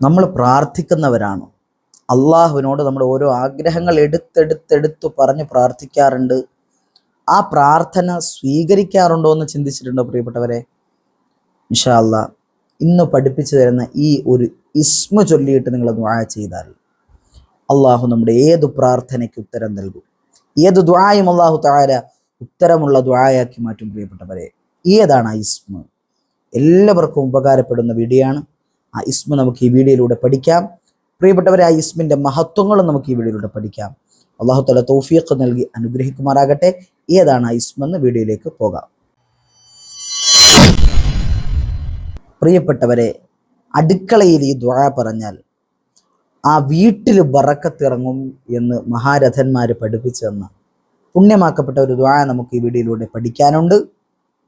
നമ്മൾ പ്രാർത്ഥിക്കുന്നവരാണോ. അള്ളാഹുവിനോട് നമ്മുടെ ഓരോ ആഗ്രഹങ്ങൾ എടുത്തെടുത്തെടുത്ത് പറഞ്ഞ് പ്രാർത്ഥിക്കാറുണ്ട്. ആ പ്രാർത്ഥന സ്വീകരിക്കാറുണ്ടോ എന്ന് ചിന്തിച്ചിട്ടുണ്ടോ പ്രിയപ്പെട്ടവരെ? ഇൻഷാ അല്ലാ ഇന്ന് പഠിപ്പിച്ചു തരുന്ന ഈ ഒരു ഇസ്മ ചൊല്ലിയിട്ട് നിങ്ങൾ ദ്വായ ചെയ്താൽ അള്ളാഹു നമ്മുടെ ഏത് പ്രാർത്ഥനയ്ക്ക് ഉത്തരം നൽകും? ഏത് ദ്വായും അള്ളാഹു താര ഉത്തരമുള്ള ദ്വായാക്കി മാറ്റും പ്രിയപ്പെട്ടവരെ. ഏതാണ് ആ ഇസ്മ? എല്ലാവർക്കും ഉപകാരപ്പെടുന്ന വീഡിയോ ആണ് ആ ഇസ്മ നമുക്ക് ഈ വീഡിയോയിലൂടെ പഠിക്കാം. പ്രിയപ്പെട്ടവരെ ആ ഇസ്മിന്റെ മഹത്വങ്ങളും നമുക്ക് ഈ വീഡിയോയിലൂടെ പഠിക്കാം. അള്ളാഹു തല തോഫിയൊക്കെ നൽകി അനുഗ്രഹിക്കുമാറാകട്ടെ. ഏതാണ് ആ ഇസ്മെന്ന് വീഡിയോയിലേക്ക് പോകാം. പ്രിയപ്പെട്ടവരെ അടുക്കളയിൽ ഈ ദ്വാ പറഞ്ഞാൽ ആ വീട്ടിൽ ബറക്കത്തിറങ്ങും എന്ന് മഹാരഥന്മാർ പഠിപ്പിച്ചു തന്ന പുണ്യമാക്കപ്പെട്ട ഒരു ദ്വാ നമുക്ക് ഈ വീഡിയോയിലൂടെ പഠിക്കാനുണ്ട്.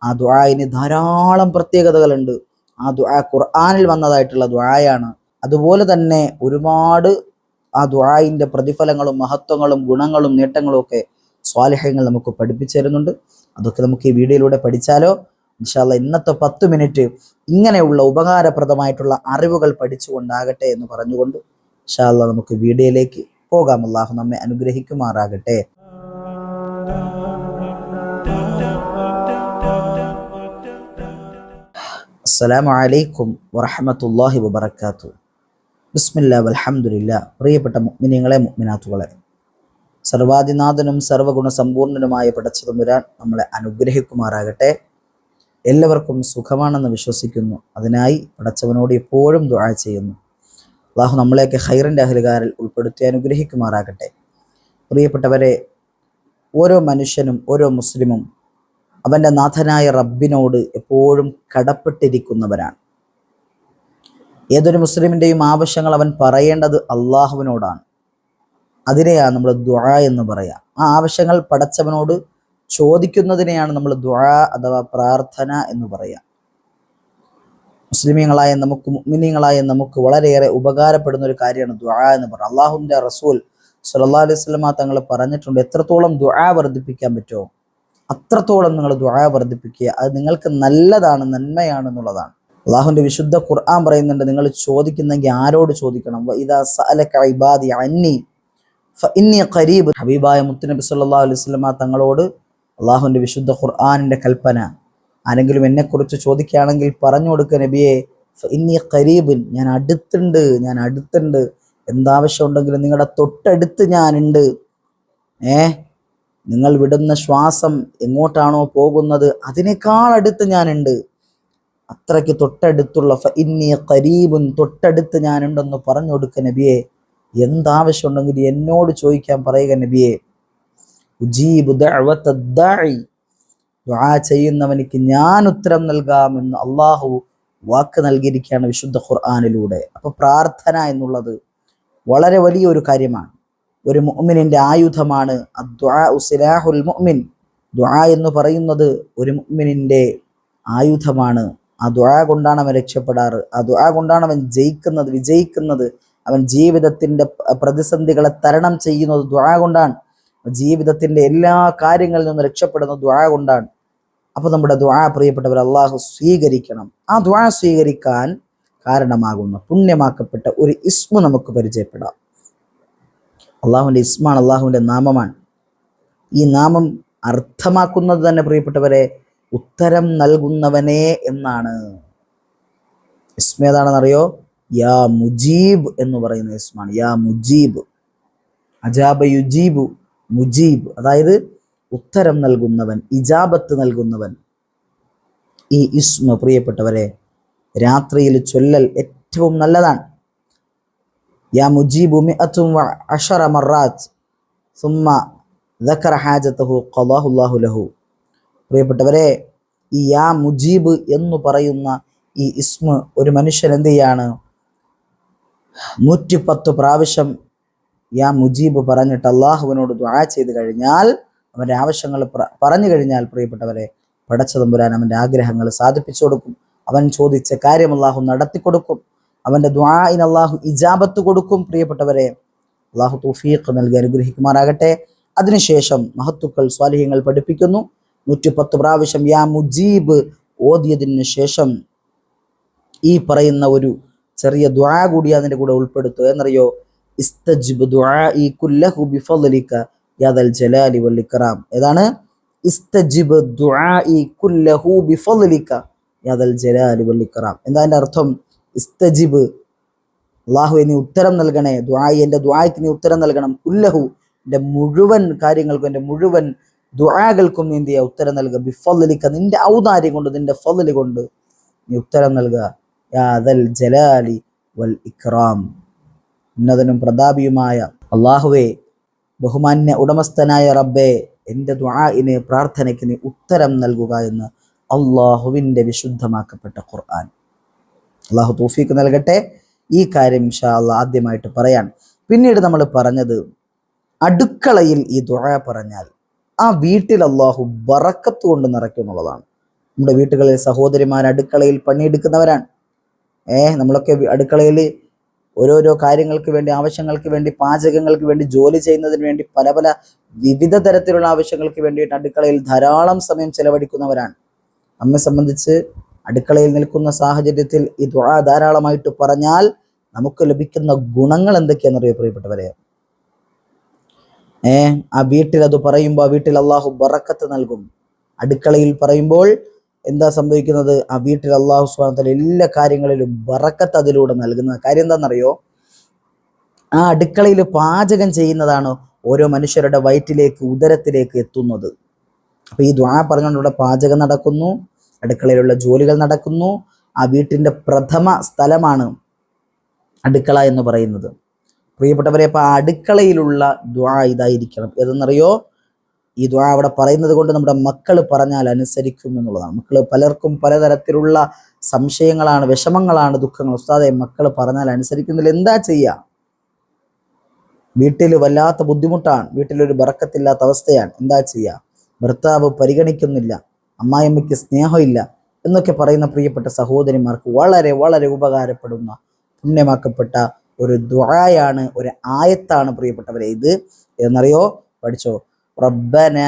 ആ ദ്വായിന് ധാരാളം പ്രത്യേകതകളുണ്ട്. ആ ദുആ ഖുർആാനിൽ വന്നതായിട്ടുള്ള ദുആയാണ്. അതുപോലെ തന്നെ ഒരുപാട് ആ ദുആയിന്റെ പ്രതിഫലങ്ങളും മഹത്വങ്ങളും ഗുണങ്ങളും നേട്ടങ്ങളും ഒക്കെ സ്വാലിഹ്യങ്ങൾ നമുക്ക് പഠിപ്പിച്ചു തരുന്നുണ്ട്. അതൊക്കെ നമുക്ക് ഈ വീഡിയോയിലൂടെ പഠിച്ചാലോ? ഇൻഷാല്ല ഇന്നത്തെ പത്ത് മിനിറ്റ് ഇങ്ങനെയുള്ള ഉപകാരപ്രദമായിട്ടുള്ള അറിവുകൾ പഠിച്ചുകൊണ്ടാകട്ടെ എന്ന് പറഞ്ഞുകൊണ്ട് ഇൻഷാല്ല നമുക്ക് വീഡിയോയിലേക്ക് പോകാം. അള്ളാഹു നമ്മെ അനുഗ്രഹിക്കുമാറാകട്ടെ. അസ്സലാമു അലൈക്കും വറഹമത്തല്ലാഹി വബർക്കാത്തു ബിസ്മില്ല വലഹമുല്ല പ്രിയപ്പെട്ട മുഗ്മിനിങ്ങളെ മുഗ്മിനാത്തുകളെ സർവാദിനാഥനും സർവഗുണ സമ്പൂർണനുമായ പടച്ചതുമുരാൻ നമ്മളെ അനുഗ്രഹിക്കുമാറാകട്ടെ. എല്ലാവർക്കും സുഖമാണെന്ന് വിശ്വസിക്കുന്നു. അതിനായി പടച്ചവനോട് എപ്പോഴും ദുആ ചെയ്യുന്നു. അള്ളാഹു നമ്മളെയൊക്കെ ഹൈറിന്റെ അഹലുകാരിൽ ഉൾപ്പെടുത്തി അനുഗ്രഹിക്കുമാറാകട്ടെ. പ്രിയപ്പെട്ടവരെ ഓരോ മനുഷ്യനും ഓരോ മുസ്ലിമും അവന്റെ നാഥനായ റബ്ബിനോട് എപ്പോഴും കടപ്പെട്ടിരിക്കുന്നവരാണ്. ഏതൊരു മുസ്ലിമിന്റെയും ആവശ്യങ്ങൾ അവൻ പറയേണ്ടത് അള്ളാഹുവിനോടാണ്. അതിനെയാണ് നമ്മൾ ദ്വാ എന്ന് പറയാം. ആ ആവശ്യങ്ങൾ പടച്ചവനോട് ചോദിക്കുന്നതിനെയാണ് നമ്മൾ ദ്വാ അഥവാ പ്രാർത്ഥന എന്ന് പറയാം. മുസ്ലിമീങ്ങളായ നമുക്ക് മുഅ്മിനീങ്ങളായ നമുക്ക് വളരെയേറെ ഉപകാരപ്പെടുന്ന ഒരു കാര്യമാണ് ദ്വാ എന്ന് പറയുന്നത് അള്ളാഹുവിന്റെ റസൂൽ സല്ലല്ലാഹു അലൈഹി സ്വലമ തങ്ങൾ പറഞ്ഞിട്ടുണ്ട് എത്രത്തോളം ദ്വാ വർദ്ധിപ്പിക്കാൻ പറ്റുമോ അത്രത്തോളം നിങ്ങൾ ദുആ വർദ്ധിപ്പിക്കുക. അത് നിങ്ങൾക്ക് നല്ലതാണ് നന്മയാണെന്നുള്ളതാണ് അള്ളാഹുവിന്റെ വിശുദ്ധ ഖുർആൻ പറയുന്നുണ്ട് നിങ്ങൾ ചോദിക്കുന്നെങ്കിൽ ആരോട് ചോദിക്കണം? അന്നി ഹബീബായ മുത്തുനബി സല്ലാ അലൈഹി വസല്ലമ തങ്ങളോട് അള്ളാഹുവിന്റെ വിശുദ്ധ ഖുർആാനിന്റെ കൽപ്പന. ആരെങ്കിലും എന്നെക്കുറിച്ച് ചോദിക്കുകയാണെങ്കിൽ പറഞ്ഞു കൊടുക്കുക നബിയെ ഫഇന്നി ഖരീബിൻ ഞാൻ അടുത്തുണ്ട് ഞാൻ അടുത്തുണ്ട്. എന്താവശ്യം ഉണ്ടെങ്കിലും നിങ്ങളുടെ തൊട്ടടുത്ത് ഞാനുണ്ട്. ഏ? നിങ്ങൾ വിടുന്ന ശ്വാസം എങ്ങോട്ടാണോ പോകുന്നത് അതിനേക്കാൾ അടുത്ത് ഞാനുണ്ട്. അത്രയ്ക്ക് തൊട്ടടുത്തുള്ള ഇന്നി കരീബും തൊട്ടടുത്ത് ഞാനുണ്ടെന്ന് പറഞ്ഞു കൊടുക്ക നബിയെ. എന്താവശ്യമുണ്ടെങ്കിൽ എന്നോട് ചോദിക്കാൻ പറയുക നബിയെ. ദുആ ചെയ്യുന്നവനിക്ക് ഞാൻ ഉത്തരം നൽകാമെന്ന് അള്ളാഹു വാക്ക് നൽകിയിരിക്കുകയാണ് വിശുദ്ധ ഖുർആാനിലൂടെ. അപ്പൊ പ്രാർത്ഥന എന്നുള്ളത് വളരെ വലിയൊരു കാര്യമാണ്. ഒരു മുഅ്മിനിന്റെ ആയുധമാണ്. സിലാഹുൽ മുഅ്മിൻ. ദുആ എന്ന് പറയുന്നത് ഒരു മുഅ്മിനിന്റെ ആയുധമാണ്. ആ ദുആ കൊണ്ടാണ് അവൻ രക്ഷപ്പെടാറ്. ആ ദുആ കൊണ്ടാണ് അവൻ ജയിക്കുന്നത് വിജയിക്കുന്നത്. അവൻ ജീവിതത്തിന്റെ പ്രതിസന്ധികളെ തരണം ചെയ്യുന്നത് ദുആ കൊണ്ടാണ്. ജീവിതത്തിന്റെ എല്ലാ കാര്യങ്ങളിൽ നിന്നും രക്ഷപ്പെടുന്നത് ദുആ കൊണ്ടാണ്. അപ്പൊ നമ്മുടെ ദുആ പ്രിയപ്പെട്ടവർ അള്ളാഹു സ്വീകരിക്കണം. ആ ദുആ സ്വീകരിക്കാൻ കാരണമാകുന്ന പുണ്യമാക്കപ്പെട്ട ഒരു ഇസ്മു നമുക്ക് പരിചയപ്പെടാം. അള്ളാഹുവിന്റെ ഇസ്മാണ് അള്ളാഹുവിന്റെ നാമമാണ്. ഈ നാമം അർത്ഥമാക്കുന്നത് തന്നെ പ്രിയപ്പെട്ടവരെ ഉത്തരം നൽകുന്നവനെ എന്നാണ്. ഇസ്മ ഏതാണെന്നറിയോ? യാ മുജീബ് എന്ന് പറയുന്ന ഇസ്മാണ്. യാ മുജീബ്. അജാബ യുജീബു മുജീബ്. അതായത് ഉത്തരം നൽകുന്നവൻ ഇജാബത്ത് നൽകുന്നവൻ. ഈ ഇസ്മ പ്രിയപ്പെട്ടവരെ രാത്രിയിൽ ചൊല്ലൽ ഏറ്റവും നല്ലതാണ്. യാ മുജീബു മിഅത്തും വ അഷറ മറാത്ത് സുമ്മ ദക്കറ ഹാജത്തഹു ഖലാഹുല്ലാഹു ലഹു പ്രിയപ്പെട്ടവരെ ഈ യാ മുജീബ് എന്ന് പറയുന്ന ഈ ഇസ്മ ഒരു മനുഷ്യൻ എന്ത് ചെയ്യാണ്? നൂറ്റിപ്പത്ത് പ്രാവശ്യം യാ മുജീബ് പറഞ്ഞിട്ട് അള്ളാഹുവിനോട് ദ്വാ ചെയ്ത് കഴിഞ്ഞാൽ അവന്റെ ആവശ്യങ്ങൾ പറഞ്ഞു കഴിഞ്ഞാൽ പ്രിയപ്പെട്ടവരെ പടച്ചതമ്പുരാൻ അവന്റെ ആഗ്രഹങ്ങൾ സാധിപ്പിച്ചു കൊടുക്കും. അവൻ ചോദിച്ച കാര്യം അള്ളാഹു നടത്തി കൊടുക്കും അവന്റെ ദ്വായിന് അള്ളാഹു ഇജാബത്ത് കൊടുക്കും. പ്രിയപ്പെട്ടവരെ അള്ളാഹു തൗഫീഖ് നൽകി അനുഗ്രഹിക്കുമാറാകട്ടെ. അതിനുശേഷം മഹത്തുക്കൾ സ്വാലിഹ്യങ്ങൾ പഠിപ്പിക്കുന്നു. നൂറ്റി പത്ത് പ്രാവശ്യം യാ മുജീബ് ഓതിയതിന് ശേഷം ഈ പറയുന്ന ഒരു ചെറിയ ദ്വാ കൂടി അതിന്റെ കൂടെ ഉൾപ്പെടുത്തുക. എന്നറിയോ? ഇസ്തജിബ് യാദൽ ജലാലി ഏതാണ്? ഇസ്തജിബ് ദുആഇ കുല്ലഹു ബിഫലിക്ക യാദൽ ജലാലി വൽ ഇക്റാം എന്താ അതിന്റെ അർത്ഥം? ഇസ്തജിബ്. അള്ളാഹു നീ ഉത്തരം നൽകണേ. ദ്വായി എന്റെ ദ്വായ്ക്ക് നീ ഉത്തരം നൽകണം. ഉല്ലഹു എന്റെ മുഴുവൻ കാര്യങ്ങൾക്കും എന്റെ മുഴുവൻ ദ്വാകൾക്കും നീ എന്ത് ചെയ്യുക? ഉത്തരം നൽകുക. ബിഫലിക്ക നിന്റെ ഔദാര്യം കൊണ്ട് നിന്റെ ഫലി കൊണ്ട് നീ ഉത്തരം നൽകുക. യാദൽ ജലാലി വൽ ഇക്റാം ഉന്നതനും പ്രതാപിയുമായ അള്ളാഹുവെ ബഹുമാന്യ ഉടമസ്ഥനായ റബ്ബെ എന്റെ ദ്വാഇന് പ്രാർത്ഥനയ്ക്ക് നീ ഉത്തരം നൽകുക എന്ന് അള്ളാഹുവിന്റെ വിശുദ്ധമാക്കപ്പെട്ട ഖുർആൻ. അള്ളാഹു തൂഫീക്ക് നൽകട്ടെ. ഈ കാര്യം ഇൻഷാ അള്ള ആദ്യമായിട്ട് പറയാൻ. പിന്നീട് നമ്മൾ പറഞ്ഞത് അടുക്കളയിൽ ഈ ദുഴ പറഞ്ഞാൽ ആ വീട്ടിൽ അള്ളാഹു ബറക്കത്ത് കൊണ്ട് നിറയ്ക്കും എന്നുള്ളതാണ്. നമ്മുടെ വീട്ടുകളിൽ സഹോദരിമാർ അടുക്കളയിൽ പണിയെടുക്കുന്നവരാണ്. ഏ നമ്മളൊക്കെ അടുക്കളയിൽ ഓരോരോ കാര്യങ്ങൾക്ക് വേണ്ടി ആവശ്യങ്ങൾക്ക് വേണ്ടി പാചകങ്ങൾക്ക് വേണ്ടി ജോലി ചെയ്യുന്നതിന് വേണ്ടി പല പല വിവിധ തരത്തിലുള്ള ആവശ്യങ്ങൾക്ക് വേണ്ടിയിട്ട് അടുക്കളയിൽ ധാരാളം സമയം ചെലവഴിക്കുന്നവരാണ്. നമ്മെ സംബന്ധിച്ച് അടുക്കളയിൽ നിൽക്കുന്ന സാഹചര്യത്തിൽ ഈ ദുആ ധാരാളമായിട്ട് പറഞ്ഞാൽ നമുക്ക് ലഭിക്കുന്ന ഗുണങ്ങൾ എന്തൊക്കെയാണെന്നറിയോ പ്രിയപ്പെട്ടവരെ? ഏ ആ വീട്ടിൽ അത് പറയുമ്പോൾ ആ വീട്ടിൽ അള്ളാഹു ബറക്കത്ത് നൽകും. അടുക്കളയിൽ പറയുമ്പോൾ എന്താ സംഭവിക്കുന്നത്? ആ വീട്ടിൽ അള്ളാഹു സ്വാതന്ത്ര്യം എല്ലാ കാര്യങ്ങളിലും ബറക്കത്ത് അതിലൂടെ നൽകുന്ന കാര്യം എന്താണെന്നറിയോ? ആ അടുക്കളയിൽ പാചകം ചെയ്യുന്നതാണ് ഓരോ മനുഷ്യരുടെ വയറ്റിലേക്ക് ഉദരത്തിലേക്ക് എത്തുന്നത്. അപ്പൊ ഈ ദ്വാ പറഞ്ഞുകൊണ്ട് ഇവിടെ പാചകം നടക്കുന്നു. അടുക്കളയിലുള്ള ജോലികൾ നടക്കുന്നു. ആ വീട്ടിന്റെ പ്രഥമ സ്ഥലമാണ് അടുക്കള എന്ന് പറയുന്നത്. പ്രിയപ്പെട്ടവരെ അപ്പൊ ആ അടുക്കളയിലുള്ള ദ്വാ ഇതായിരിക്കണം. ഏതെന്നറിയോ? ഈ ദ്വാ അവിടെ പറയുന്നത് കൊണ്ട് നമ്മുടെ മക്കൾ പറഞ്ഞാൽ അനുസരിക്കും എന്നുള്ളതാണ്. മക്കൾ പലർക്കും പലതരത്തിലുള്ള സംശയങ്ങളാണ് വിഷമങ്ങളാണ് ദുഃഖങ്ങൾ. ഉസ്താദെ മക്കൾ പറഞ്ഞാൽ അനുസരിക്കുന്നില്ല. എന്താ ചെയ്യുക വീട്ടിൽ വല്ലാത്ത ബുദ്ധിമുട്ടാണ്. വീട്ടിലൊരു ബറക്കത്തില്ലാത്ത അവസ്ഥയാണ്. എന്താ ചെയ്യുക ഭർത്താവ് പരിഗണിക്കുന്നില്ല. അമ്മായിയമ്മയ്ക്ക് സ്നേഹമില്ല എന്നൊക്കെ പറയുന്ന പ്രിയപ്പെട്ട സഹോദരിമാർക്ക് വളരെ വളരെ ഉപകാരപ്പെടുന്ന പുണ്യമാക്കപ്പെട്ട ഒരു ദ്വായാണ് ഒരു ആയത്താണ് പ്രിയപ്പെട്ടവരെ ഇത്. എന്നറിയോ? പഠിച്ചോ. റബ്ബന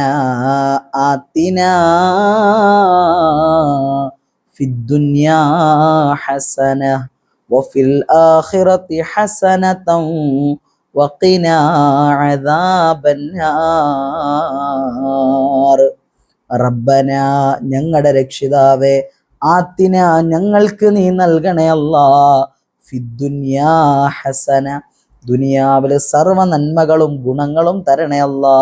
ആതിനാ ഫിദ്ദുനിയാ ഹസന വഫിൽ ആഖിറതി ഹസനതൻ വഖിനാ അദാബന്നാർ. റബ്ബന ഞങ്ങളുടെ രക്ഷിതാവേ ആത്തിന ഞങ്ങൾക്ക് നീ നൽകണേ അല്ലാ. ഹസന ദുനിയാവിലെ സർവ നന്മകളും ഗുണങ്ങളും തരണേ അല്ലാ.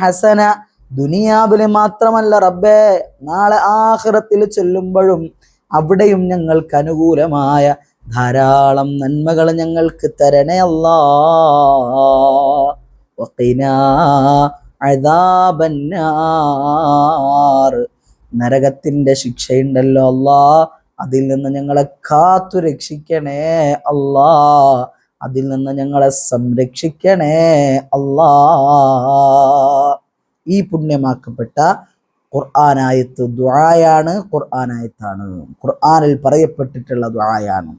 ഹസന ദുനിയാവിൽ മാത്രമല്ല റബ്ബേ നാളെ ആഹിറത്തിൽ ചെല്ലുമ്പോഴും അവിടെയും ഞങ്ങൾക്ക് അനുകൂലമായ ധാരാളം നന്മകൾ ഞങ്ങൾക്ക് തരണേ അല്ലാ. നരകത്തിന്റെ ശിക്ഷയുണ്ടല്ലോ അല്ലാ. അതിൽ നിന്ന് ഞങ്ങളെ കാത്തു രക്ഷിക്കണേ അല്ലാ. അതിൽ നിന്ന് ഞങ്ങളെ സംരക്ഷിക്കണേ അല്ലാ. ഈ പുണ്യമാക്കപ്പെട്ട ഖുർആാനായത്ത് ദ്വായാണ് ഖുർആാനായത്താണ്. ഖുർആാനിൽ പറയപ്പെട്ടിട്ടുള്ള ദ്വായാണ്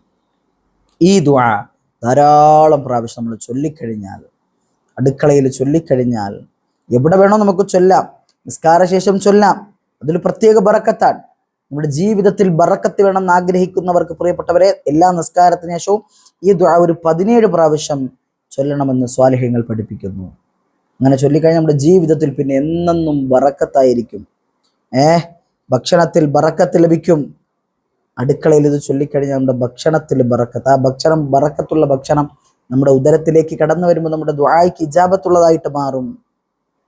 ഈ ദ്വാ ധാരാളം പ്രാവശ്യം നമ്മൾ ചൊല്ലിക്കഴിഞ്ഞാൽ അടുക്കളയിൽ ചൊല്ലിക്കഴിഞ്ഞാൽ എവിടെ വേണോ നമുക്ക് ചൊല്ലാം. നിസ്കാരശേഷം ചൊല്ലാം. അതിൽ പ്രത്യേക ബറക്കത്താണ്. നമ്മുടെ ജീവിതത്തിൽ ബറക്കത്ത് വേണമെന്ന് ആഗ്രഹിക്കുന്നവർക്ക് പ്രിയപ്പെട്ടവരെ എല്ലാ നിസ്കാരത്തിന് ശേഷവും ഈ ദ്വാ ഒരു പതിനേഴ് പ്രാവശ്യം ചൊല്ലണമെന്ന് സ്വാലഹ്യങ്ങൾ പഠിപ്പിക്കുന്നു. അങ്ങനെ ചൊല്ലിക്കഴിഞ്ഞാൽ നമ്മുടെ ജീവിതത്തിൽ പിന്നെ എന്നെന്നും ബറക്കത്തായിരിക്കും. ഏ? ഭക്ഷണത്തിൽ ബറക്കത്ത് ലഭിക്കും. അടുക്കളയിൽ ഇത് ചൊല്ലിക്കഴിഞ്ഞാൽ നമ്മുടെ ഭക്ഷണത്തിൽ ബറക്കത്ത്. ആ ഭക്ഷണം ബറക്കത്തുള്ള ഭക്ഷണം നമ്മുടെ ഉദരത്തിലേക്ക് കടന്നു വരുമ്പോൾ നമ്മുടെ ദ്വായ്ക്ക് ഇജാബത്തുള്ളതായിട്ട് മാറും.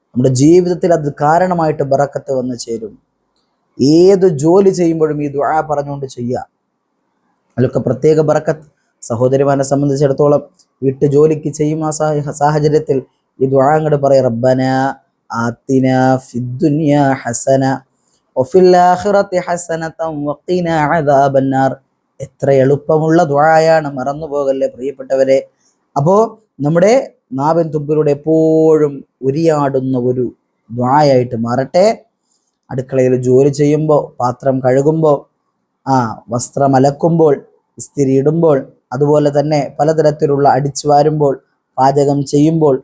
നമ്മുടെ ജീവിതത്തിൽ അത് കാരണമായിട്ട് ബറക്കത്ത് വന്ന് ചേരും. ഏത് ജോലി ചെയ്യുമ്പോഴും ഈ ദുആ പറഞ്ഞുകൊണ്ട് ചെയ്യുക. അതിലൊക്കെ പ്രത്യേക ബറക്കത്ത്. സഹോദരിമാരെ സംബന്ധിച്ചിടത്തോളം വീട്ടു ജോലിക്ക് ചെയ്യും ആ സാഹ- സാഹചര്യത്തിൽ ഈ ദുആ അങ്ങോട്ട് പറയും റബ്ബന ആത്തിന ഫിദ്ദുനിയ ഹസന വഫിൽ ആഖിറതി ഹസനതൻ വഖിന അദാബന്നാർ. എത്ര എളുപ്പമുള്ള ദുആയാണ് മറന്നു പോകല്ലേ പ്രിയപ്പെട്ടവരെ. അപ്പോ നമ്മുടെ നാവിൻ തുമ്പിലൂടെ എപ്പോഴും ഉരിയാടുന്ന ഒരു ദ്വായായിട്ട് മാറട്ടെ. അടുക്കളയിൽ ജോലി ചെയ്യുമ്പോൾ പാത്രം കഴുകുമ്പോൾ ആ വസ്ത്രം അലക്കുമ്പോൾ ഇസ്തിരി ഇടുമ്പോൾ അതുപോലെ തന്നെ പലതരത്തിലുള്ള അടിച്ചു വാരുമ്പോൾ പാചകം ചെയ്യുമ്പോൾ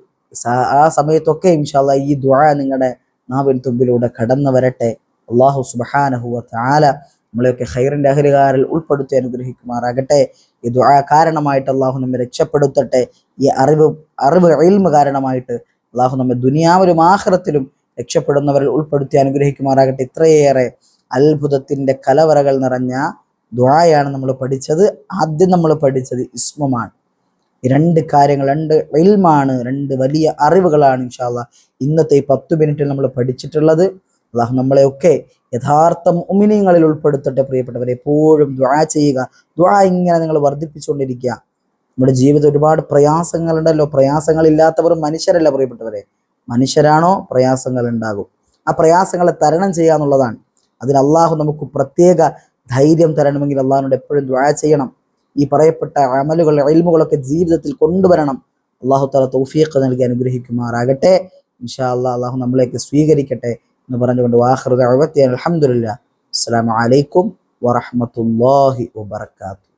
ആ സമയത്തൊക്കെ ഇൻഷാല്ല ഈ ദ്വാ നിങ്ങളുടെ നാവിൻ തുമ്പിലൂടെ കടന്നു വരട്ടെ. അള്ളാഹു സുബാനഹുവ താല നമ്മളെയൊക്കെ ഹൈറിന്റെ അഹരികാരിൽ ഉൾപ്പെടുത്തി അനുഗ്രഹിക്കുമാറാകട്ടെ. ഈ ദുആ കാരണമായിട്ട് അള്ളാഹു നമ്മെ രക്ഷപ്പെടുത്തട്ടെ. ഈ അറിവ് അറിവ് ഇൽമ കാരണമായിട്ട് അള്ളാഹു നമ്മെ ദുനിയാവിലും ആഹ്റത്തിലും രക്ഷപ്പെടുന്നവരിൽ ഉൾപ്പെടുത്തി അനുഗ്രഹിക്കുമാറാകട്ടെ. ഇത്രയേറെ അത്ഭുതത്തിന്റെ കലവറകൾ നിറഞ്ഞ ദുആയാണ് നമ്മൾ പഠിച്ചത്. ആദ്യം നമ്മൾ പഠിച്ചത് ഇസ്മമാണ്. രണ്ട് കാര്യങ്ങൾ രണ്ട് ഇൽമാണ് രണ്ട് വലിയ അറിവുകളാണ് ഇൻഷാല്ല ഇന്നത്തെ ഈ പത്ത് മിനിറ്റിൽ നമ്മൾ പഠിച്ചിട്ടുള്ളത്. അള്ളാഹു നമ്മളെയൊക്കെ യഥാർത്ഥ ഉമിനിയങ്ങളിൽ ഉൾപ്പെടുത്തട്ടെ പ്രിയപ്പെട്ടവരെ. എപ്പോഴും ദ്വാ ചെയ്യുക. ദ്വാ ഇങ്ങനെ നിങ്ങൾ വർദ്ധിപ്പിച്ചുകൊണ്ടിരിക്കുക. നമ്മുടെ ജീവിതം ഒരുപാട് പ്രയാസങ്ങളുണ്ടല്ലോ. പ്രയാസങ്ങളില്ലാത്തവർ മനുഷ്യരല്ല പ്രിയപ്പെട്ടവരെ. മനുഷ്യരാണോ? പ്രയാസങ്ങൾ ഉണ്ടാകും ആ പ്രയാസങ്ങളെ തരണം ചെയ്യാന്നുള്ളതാണ് അതിന് അള്ളാഹു നമുക്ക് പ്രത്യേക ധൈര്യം തരണമെങ്കിൽ അള്ളാഹിനോട് എപ്പോഴും ദ്വാ ചെയ്യണം. ഈ പറയപ്പെട്ട അമലുകൾ അയൽമുകളൊക്കെ ജീവിതത്തിൽ കൊണ്ടുവരണം. അള്ളാഹു തല തൗഫീഖ് നൽകി അനുഗ്രഹിക്കുമാറാകട്ടെ. ഇൻഷാ അള്ളാഹ് അള്ളാഹു നമ്മളെയൊക്കെ സ്വീകരിക്കട്ടെ എന്ന് പറഞ്ഞുകൊണ്ട് വാഹൃദ അലഹമുല്ല അസ്സാം വലൈക്കും വറഹമത്തല്ലാഹി വബർക്കാത്തു